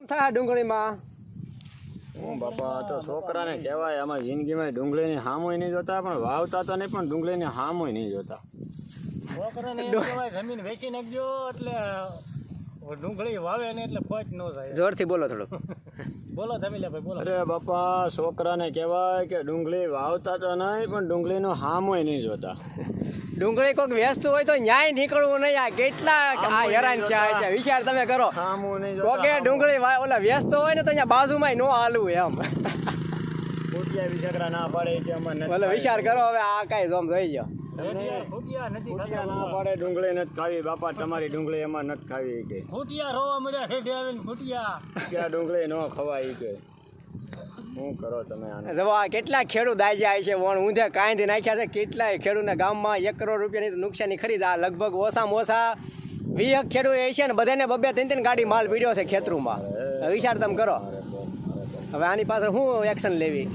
થાય ડુંગળીમાં. હું બાપા તો છોકરાને કહેવાય આમાં જિંદગીમાં ડુંગળીની હામોય નહીં જોતા પણ વાવતા તો નહીં પણ ડુંગળીની હામોય નહીં જોતા. છોકરાને જમીન વેચી નાખજો એટલે ડુંગળી વાવે ને એટલે ખોટ ન થાય જોરથી બોલો થોડું. બોલો જમીલા ભાઈ બોલો. અરે બાપા છોકરાને કહેવાય કે ડુંગળી વાવતા તો નહીં પણ ડુંગળીનો હામોય નહીં જોતા. ડુંગળી કોઈક વ્યસ્ત હોય તો ન્યાય નીકળવું નહીં. આ કેટલા આ હેરાન થયા છે. વિચાર તમે કરો. હામું નહીં કોકે ડુંગળી ઓલા વ્યસ્ત હોય ને તો અહીંયા બાજુમાં નો હાલવું એમ. ના પડે વિચાર કરો હવે આ કઈ જોમ જોઈ ગયો પાડે ડુંગળી નથી ખાવી. બાપા તમારી ડુંગળી એમાં નથી ખાવી કે. ફૂટિયા રોવા મળ્યા હેઠે આવીને ફૂટિયા ક્યાં ડુંગળી ન ખવાય કે. શું કરો તમે જવા કેટલા ખેડૂત આજે આવી છે વણ ઊંધે કાંઈથી નાખ્યા છે કેટલાય ખેડૂતના ગામમાં એક કરોડ રૂપિયાની નુકસાની ખરીદ આ લગભગ ઓછામાં ઓછા વીસ ખેડૂત એ છે ને બધાને બબે ત્રણ ત્રણ ગાડી માલ પીડ્યો છે ખેતરુમાં. વિચાર તમે કરો. હવે આની પાછળ શું એક્શન લેવી?